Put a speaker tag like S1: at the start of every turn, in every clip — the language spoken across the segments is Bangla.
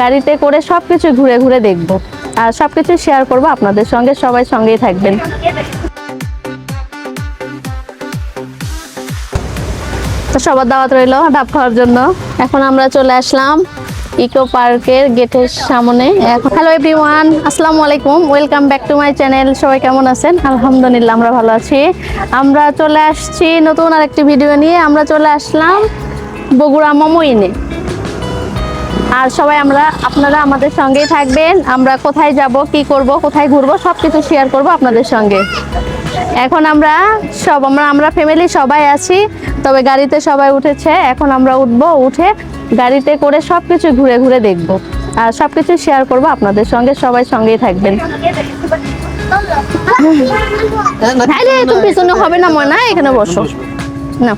S1: গাড়িতে করে সবকিছু ঘুরে ঘুরে দেখব। আর সব সবকিছু শেয়ার করব আপনাদের সঙ্গে, সবাই সঙ্গেই থাকবেন। তো সবার দাওয়াত রইল ডাব খাওয়ার জন্য। এখন আমরা চলে আসলাম ইকো পার্কের গেটের সামনে। এখন হ্যালো এভরিওয়ান আসসালামু আলাইকুম welcome back to my channel সবাই কেমন আছেন? আলহামদুলিল্লাহ, আমরা ভালো আছি। আমরা চলে আসছি নতুন আরেকটি ভিডিও নিয়ে। আমরা চলে আসলাম বগুড়া মমইনে। আর সবাই আমরা, আপনারা আমাদের সঙ্গেই থাকবেন। আমরা কোথায় যাব, কি করব, কোথায় ঘুরবো সব কিছু শেয়ার করব আপনাদের সঙ্গে। এখন আমরা সব, আমরা আমরা ফ্যামিলি সবাই আছি, তবে গাড়িতে সবাই উঠেছে। এখন আমরা উঠবো, উঠে গাড়িতে করে সব কিছু ঘুরে ঘুরে দেখব। আর সব কিছু শেয়ার করব আপনাদের সঙ্গে, সবাই সঙ্গেই থাকবেন। হ্যাঁ পিছনে হবে না মনে এখানে বসো। না।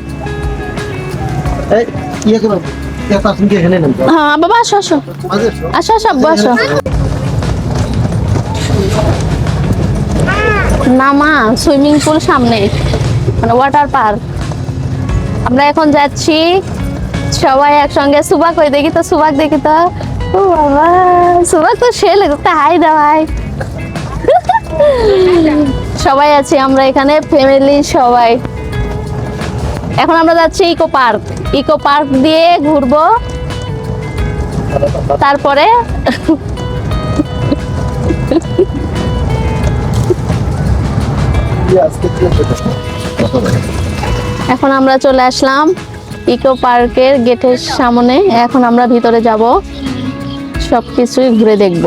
S1: হ্যাঁ না, মা, সুইমিং পুল সামনে মানে ওয়াটার পার্ক আমরা এখন যাচ্ছি সবাই একসঙ্গে সুবাক হয়ে, দেখি তো সুবাক দেখি তো। বাবা সুবাক তো সে লাগতে হাই দাওয়াই সবাই আছি আমরা এখানে ফ্যামিলি সবাই। এখন আমরা যাচ্ছি ইকো পার্ক। ইকো পার্ক দিয়ে ঘুরবো। তারপরে এখন আমরা চলে আসলাম ইকো পার্কের গেটের সামনে। এখন আমরা ভিতরে যাব। সব কিছুই ঘুরে দেখব।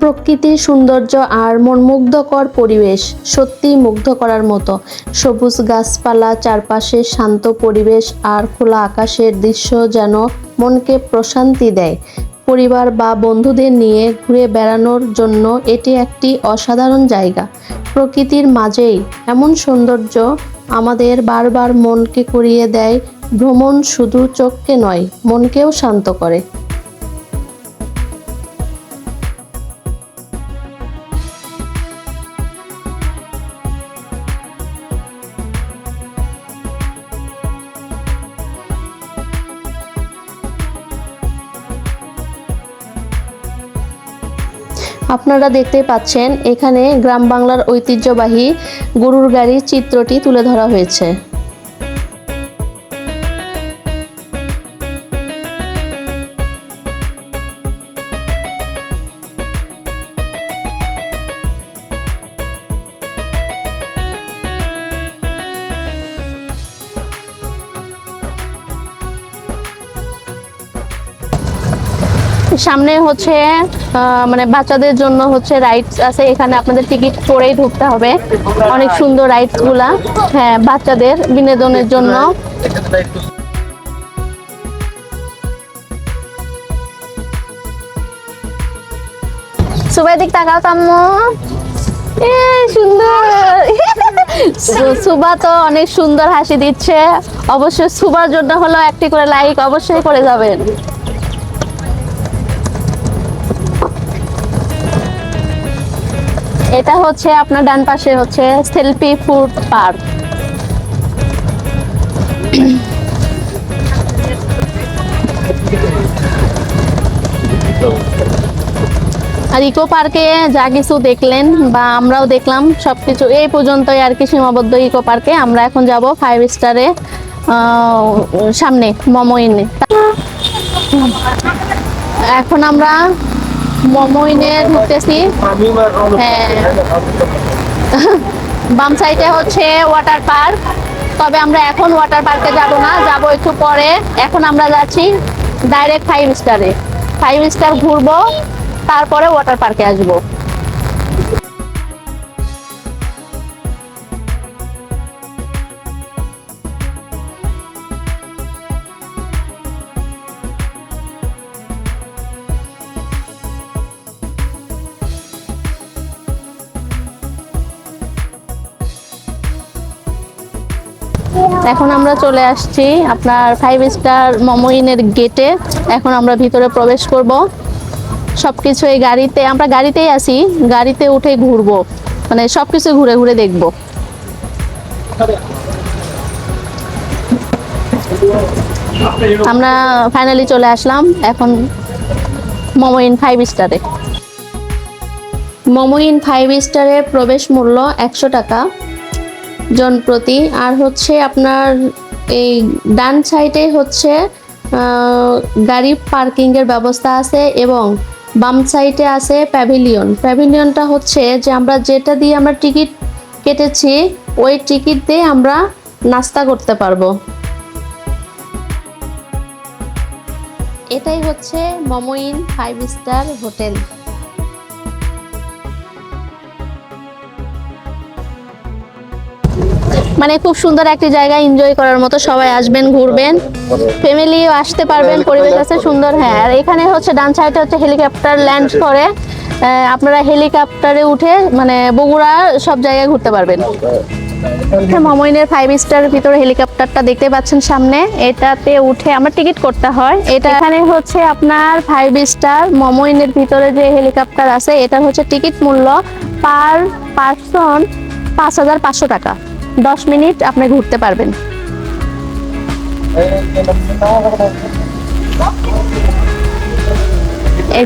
S1: প্রকৃতির সৌন্দর্য আর মনমুগ্ধকর পরিবেশ সত্যিই মুগ্ধ করার মতো। সবুজ গাছপালা, চারপাশে শান্ত পরিবেশ আর খোলা আকাশের দৃশ্য যেন মনকে প্রশান্তি দেয়। পরিবার বা বন্ধুদের নিয়ে ঘুরে বেড়ানোর জন্য এটি একটি অসাধারণ জায়গা। প্রকৃতির মাঝেই এমন সৌন্দর্য আমাদের বারবার মনকে করিয়ে দেয়। ভ্রমণ শুধু চোখকে নয়, মনকেও শান্ত করে। আপনারা দেখতে পাচ্ছেন এখানে গ্রাম বাংলার ঐতিহ্যবাহী গরুর গাড়ির চিত্রটি তুলে ধরা হয়েছে। সামনে হচ্ছে মানে বাচ্চাদের জন্য হচ্ছে রাইডস আছে। এখানে আপনাদের টিকিট করেই ঢুকতে হবে। অনেক সুন্দর রাইডসগুলা। হ্যাঁ বাচ্চাদের বিনোদনের জন্য। সবাই দিক তাকাও তাম্মু। সুন্দর। সুবা তো অনেক সুন্দর হাসি দিচ্ছে। অবশ্যই সুবার জন্য হলো একটি করে লাইক অবশ্যই করে যাবেন। এটা হচ্ছে আপনার ডান পাশে হচ্ছে সেলফি ফুড পার্ক। আর ইকো পার্কে যা কিছু দেখলেন বা আমরাও দেখলাম, সবকিছু এই পর্যন্তই আর কি সীমাবদ্ধ ইকো পার্কে। আমরা এখন যাব ফাইভ স্টারে সামনে মমইনে এখন আমরা মমইনে ঢুকতেছি। হ্যাঁ। বাম সাইডে হচ্ছে ওয়াটার পার্ক তবে আমরা এখন ওয়াটার পার্কে যাব না, যাব একটু পরে। এখন আমরা যাচ্ছি ডাইরেক্ট ফাইভ স্টারে ফাইভ স্টার ঘুরবো, তারপরে ওয়াটার পার্কে আসব। এখন আমরা চলে আসছি আপনার ফাইভ স্টার মমোইনের গেটে এখন আমরা ভিতরে প্রবেশ করব। সব কিছু এই গাড়িতে, আমরা গাড়িতেই আসি গাড়িতে উঠে ঘুরবো। মানে সব কিছু ঘুরে ঘুরে দেখব। আমরা ফাইনালি চলে আসলাম, এখন মোমোইন ফাইভ স্টারে মোমোইন ফাইভ স্টারের প্রবেশ মূল্য একশো টাকা। জন প্রতি আর হচ্ছে আপনার এই ডান সাইডে হচ্ছে গাড়ি পার্কিং এর ব্যবস্থা আছে এবং বাম সাইডে আছে প্যাভিলিয়ন। প্যাভিলিয়নটা হচ্ছে যে আমরা যেটা দিয়ে আমরা টিকিট কেটেছি, ওই টিকিট দিয়ে আমরা নাস্তা করতে পারব। এটাই হচ্ছে মমোইন ফাইভ স্টার হোটেল। মানে খুব সুন্দর একটি জায়গা এনজয় করার মতো সবাই আসবেন, ঘুরবেন। ফ্যামিলিও আসতে পারবেন, পরিবেশ আছে সুন্দর হ্যাঁ। আর এখানে হচ্ছে ডান সাইডে হচ্ছে হেলিকপ্টার ল্যান্ড করে আপনারা হেলিকপ্টারে উঠে মানে বগুড়া সব জায়গায় ঘুরতে পারবেন। মমইনের ফাইভ স্টার ভিতরে হেলিকপ্টারটা দেখতে পাচ্ছেন সামনে। এটাতে উঠে আমার টিকিট করতে হয়। এটা এখানে হচ্ছে আপনার ফাইভ স্টার মমইনের ভিতরে যে হেলিকপ্টার আছে এটা হচ্ছে টিকিট মূল্য পার পার্সন পাঁচ হাজার পাঁচশো টাকা। দশ মিনিট আপনি ঘুরতে পারবেন। এই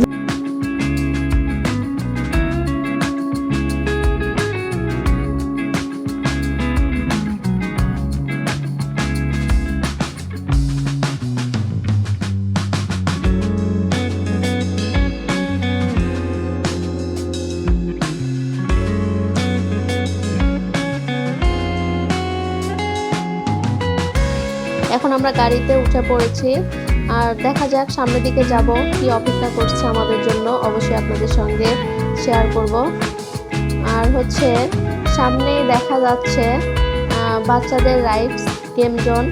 S1: আমরা গাড়িতে উঠে পড়েছি। আর দেখা যাক সামনের দিকে যাব, কি অপেক্ষা করছে আমাদের জন্য। অবশ্যই আপনাদের সঙ্গে শেয়ার করব। আর হচ্ছে সামনেই দেখা যাচ্ছে বাচ্চাদের রাইডস গেম জোন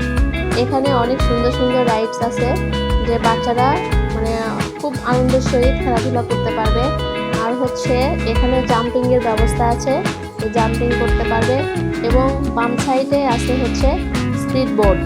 S1: এখানে অনেক সুন্দর সুন্দর রাইডস আছে, যে বাচ্চারা মানে খুব আনন্দের সহিত খেলাধুলা করতে পারবে। আর হচ্ছে, এখানে জাম্পিংয়ের ব্যবস্থা আছে জাম্পিং করতে পারবে। এবং বাম সাইডে আছে হচ্ছে স্পিড বোর্ড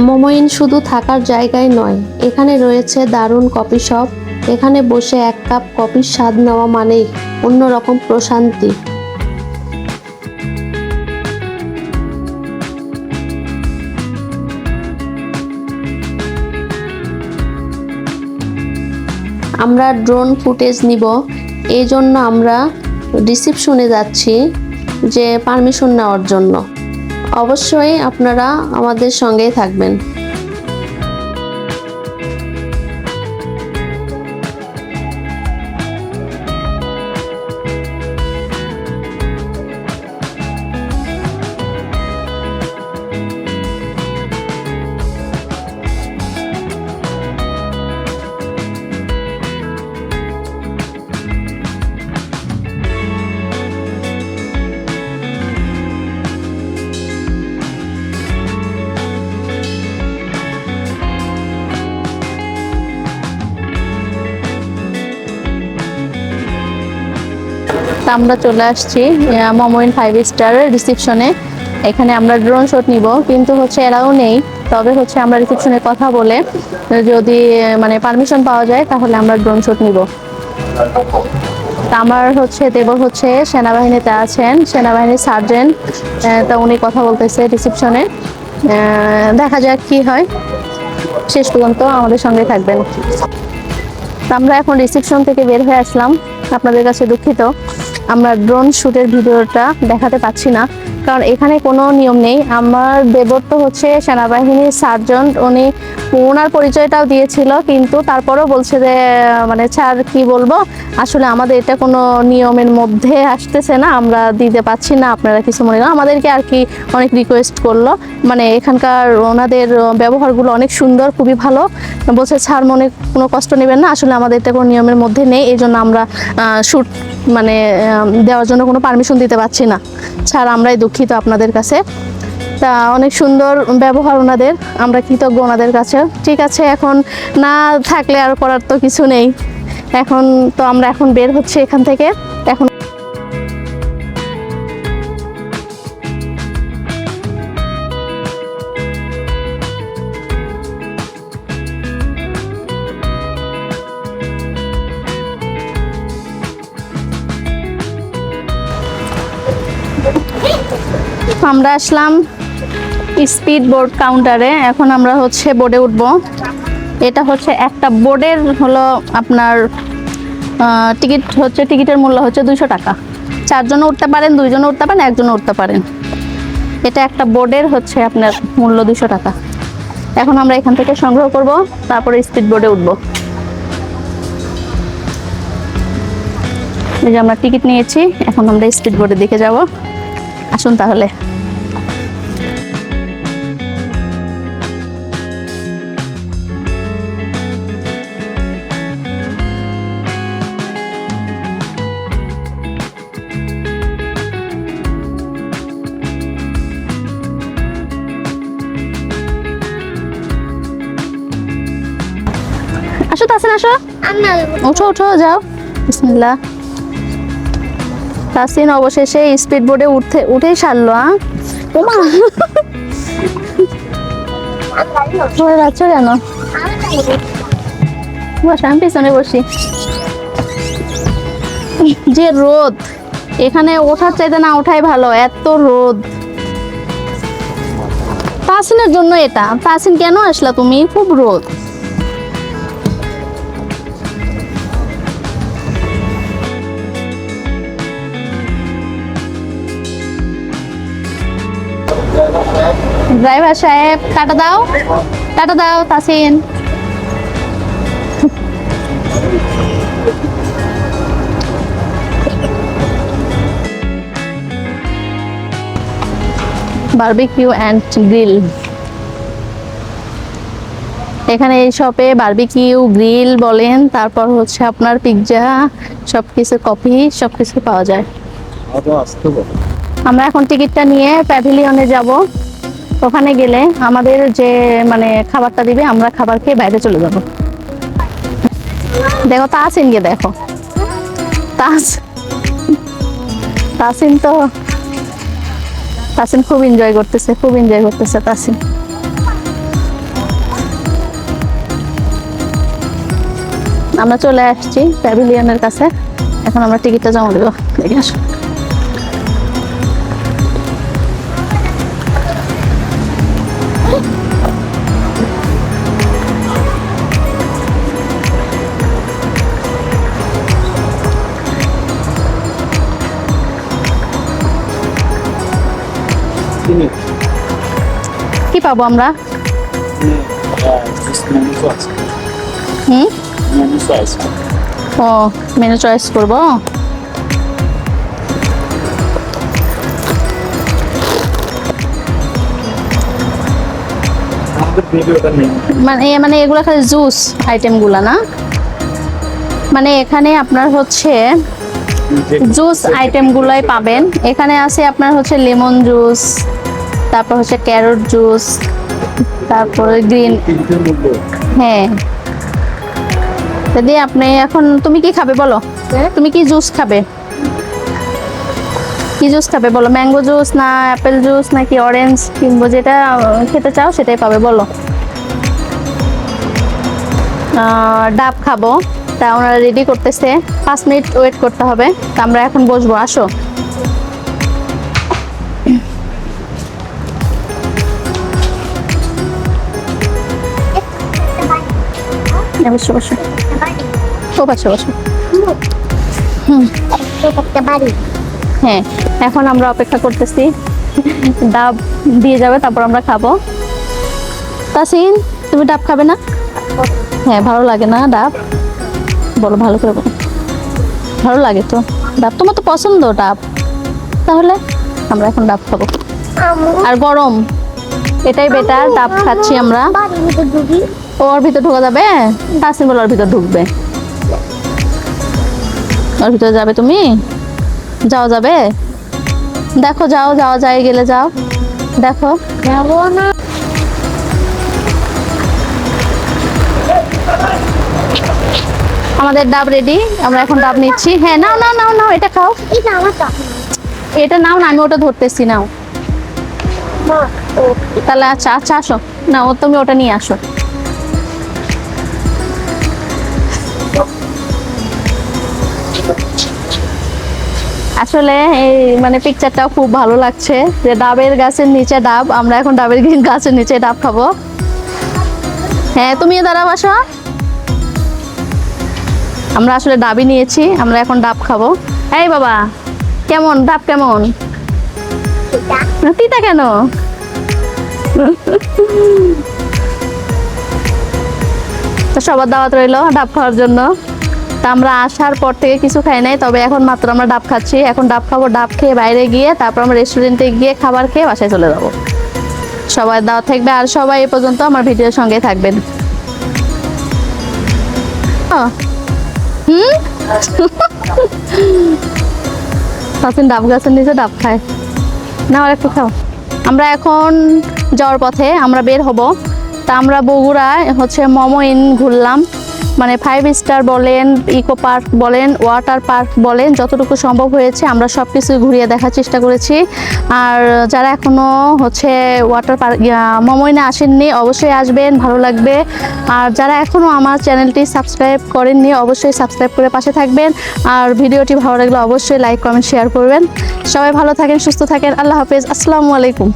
S1: মোমোইন শুধু থাকার জায়গায় নয়, এখানে রয়েছে দারুণ কফি শপ, এখানে বসে এক কাপ কফির স্বাদ নেওয়া মানেই অন্যরকম প্রশান্তি। আমরা ড্রোন ফুটেজ নিব, এই জন্য আমরা রিসিপশনে যাচ্ছি যে পারমিশন নেওয়ার জন্য। অবশ্যই আপনারা আমাদের সঙ্গেই থাকবেন। তা আমরা চলে আসছি মোমোইন ফাইভ স্টারের রিসিপশনে এখানে আমরা ড্রোন শট নিব, কিন্তু হচ্ছে এরাও নেই। তবে হচ্ছে আমরা রিসিপশনে কথা বলে, যদি মানে পারমিশন পাওয়া যায়, তাহলে আমরা ড্রোন শট নিব। আমার হচ্ছে, দেবর হচ্ছে সেনাবাহিনীতে আছেন, সেনাবাহিনীর সার্জেন্ট তা উনি কথা বলতেছে রিসিপশনে দেখা যাক কি হয়। শেষ পর্যন্ত আমাদের সঙ্গে থাকবেন। আমরা এখন রিসেপশন থেকে বের হয়ে আসলাম। আপনাদের কাছে দুঃখিত। আমরা ড্রোন শ্যুটের ভিডিওটা দেখাতে পাচ্ছি না। কারণ এখানে কোনো নিয়ম নেই। আমার দেবর তো হচ্ছে সেনাবাহিনীর সার্জন উনি ওনার পরিচয়টাও দিয়েছিল, কিন্তু তারপরেও বলছে যে মানে স্যার, কি বলব? আসলে আমাদের এটা কোনো নিয়মের মধ্যে আসতেছে না, আমরা দিতে পারছি না, আপনারা কিছু মনে করেন। আমাদেরকে আর কি অনেক রিকোয়েস্ট করল। মানে এখানকার ওনাদের ব্যবহারগুলো অনেক সুন্দর, খুবই ভালো। বলছে, স্যার, মনে কোনো কষ্ট নেবেন না, আসলে আমাদের এটা কোনো নিয়মের মধ্যে নেই এই জন্য আমরা শ্যুট মানে দেওয়ার জন্য কোনো পারমিশন দিতে পারছি না। স্যার, আমরাই দুঃখিত আপনাদের কাছে। তা অনেক সুন্দর ব্যবহার ওনাদের, আমরা কৃতজ্ঞ ওনাদের কাছে। ঠিক আছে, এখন না থাকলে আর করার তো কিছু নেই। এখন তো আমরা এখন বের হচ্ছে এখান থেকে। এখন আমরা আসলাম স্পিড বোর্ড কাউন্টারে এখন আমরা হচ্ছে বোর্ডে উঠব। এটা হচ্ছে একটা বোর্ডের হলো আপনার টিকিট হচ্ছে টিকিটের মূল্য হচ্ছে দুইশো টাকা। চারজনে উঠতে পারেন দুইজনে উঠতে পারেন একজনে উঠতে পারেন। এটা একটা বোর্ডের হচ্ছে আপনার মূল্য দুশো টাকা। এখন আমরা এখান থেকে সংগ্রহ করব, তারপরে স্পিড বোর্ডে উঠব। এই যে আমরা টিকিট নিয়েছি, এখন আমরা স্পিড বোর্ডের দিকে যাব। আসুন তাহলে। আসো তাসিন আসো। ওঠো ওঠো যাও। বিসমিল্লাহ। তাসিন অবশেষে স্পিড বোর্ডে উঠতে উঠেই সারলো কেন? বস আমি পিছনে বসি। যে রোদ, এখানে ওঠার চাইতে না ওঠাই ভালো, এত রোদ। তাসিনের জন্য এটা। তাসিন কেন আসলা তুমি? খুব রোদ। ড্রাইভার সাহেব টাটা দাও। টাটা দাও তাসিন। Barbecue and grill. এখানে এই শপে বারবিকিউ গ্রিল বলেন তারপর হচ্ছে আপনার পিৎজা সব কিছু কফি সব কিছু পাওয়া যায় আমরা এখন টিকিটটা নিয়ে প্যাভিলিয়নে যাব। ওখানে গেলে আমাদের যে মানে খাবারটা দিবে, আমরা খাবার খেয়ে বাইরে চলে যাব। দেখো তাসিন গিয়ে দেখো। তাস তাসিন তো তাসিন খুব এনজয় করতেছে, খুব এনজয় করতেছে তাসিন আমরা চলে আসছি প্যাভিলিয়নের কাছে। এখন আমরা টিকিটটা জমা দেবো। দেখে আসো। পাবো আমরা? হুম? ও মেনু চয়েস করব। মানে মানে এগুলো খালি জুস আইটেমগুলো না? মানে এখানে আপনার হচ্ছে জুস আইটেমগুলোই পাবেন। এখানে আছে আপনার হচ্ছে লেমন জুস তারপর হচ্ছে ক্যারট জুস তারপরে গ্রিন হ্যাঁ। দিদি আপনি এখন তুমি কি খাবে বলো? তুমি কি জুস খাবে? কি জুস খাবে বলো? ম্যাঙ্গো জুস না অ্যাপেল জুস নাকি অরেঞ্জ কিংবা যেটা খেতে চাও সেটাই পাবে বলো। ডাব খাব। তা ওনারা রেডি করতেছে। পাঁচ মিনিট ওয়েট করতে হবে। তা আমরা এখন বসবো আসো। বসো বসো। ও বসো বসো। হ্যাঁ এখন আমরা অপেক্ষা করতেছি। ডাব দিয়ে যাবে তারপর আমরা খাব। তাসিন তুমি ডাব খাবে না? হ্যাঁ ভালো লাগে না ডাব। বলো ভালো করে বলো। ভালো লাগে তো। ডাব তোমার তো পছন্দ ডাব। তাহলে আমরা এখন ডাব খাব। আর গরম। এটাই বেটার ডাব খাচ্ছি আমরা। ওর ভিতর ঢোকা যাবে? তাসিম বলে ওর ভিতর ঢুকবে। ওর ভিতরে যাবে তুমি? যাও যাবে? দেখো যাও যাওয়া যায় গেলে যাও। দেখো।
S2: যাব না
S1: আমাদের ডাব রেডি আমরা এখন ডাব নিচ্ছি। হ্যাঁ নাও নাও নাও নাও এটা খাও।
S2: এটা
S1: নাও না আমি ওটা ধরতেছি নাও। তাহলে আচ্ছা আচ্ছা আসো। না, ও তুমি ওটা নিয়ে আসো। আসলে এই মানে পিকচারটাও খুব ভালো লাগছে যে ডাবের গাছের নিচে ডাব, আমরা এখন ডাবের গাছের নিচে ডাব খাব। হ্যাঁ তুমিও দাঁড়াও, আসো। আমরা আসলে ডাবই নিয়েছি, আমরা এখন ডাব খাব। এই বাবা, কেমন? ডাব কেমন? তিতা কেন? সবার দাওয়াত রইল ডাব খাওয়ার জন্য। তা আমরা আসার পর থেকে কিছু খাই নাই, তবে এখন মাত্র আমরা ডাব খাচ্ছি। এখন ডাব খাব, ডাব খেয়ে বাইরে গিয়ে তারপর আমরা রেস্টুরেন্টে গিয়ে খাবার খেয়ে বাসায় চলে যাব। সবাই দাওয়াত থাকবে, আর সবাই এ পর্যন্ত আমার ভিডিওর সঙ্গে থাকবেন। হুম? ডাব গাছের নিচে ডাব খায়। না আর একটু খাও। আমরা এখন যাওয়ার পথে আমরা বের হব। তা আমরা বগুড়ায় হচ্ছে মমইন ঘুরলাম। মানে ফাইভ স্টার বলেন ইকো পার্ক বলেন ওয়াটার পার্ক বলেন, যতটুকু সম্ভব হয়েছে আমরা সব কিছু ঘুরিয়ে দেখার চেষ্টা করেছি। আর যারা এখনও হচ্ছে ওয়াটার পার্ক মমইনে আসেননি, অবশ্যই আসবেন, ভালো লাগবে। আর যারা এখনও আমার চ্যানেলটি সাবস্ক্রাইব করেননি, অবশ্যই সাবস্ক্রাইব করে পাশে থাকবেন। আর ভিডিওটি ভালো লাগলে অবশ্যই লাইক কমেন্ট শেয়ার করবেন। সবাই ভালো থাকেন, সুস্থ থাকেন, আল্লাহ হাফেজ, আসসালামু আলাইকুম।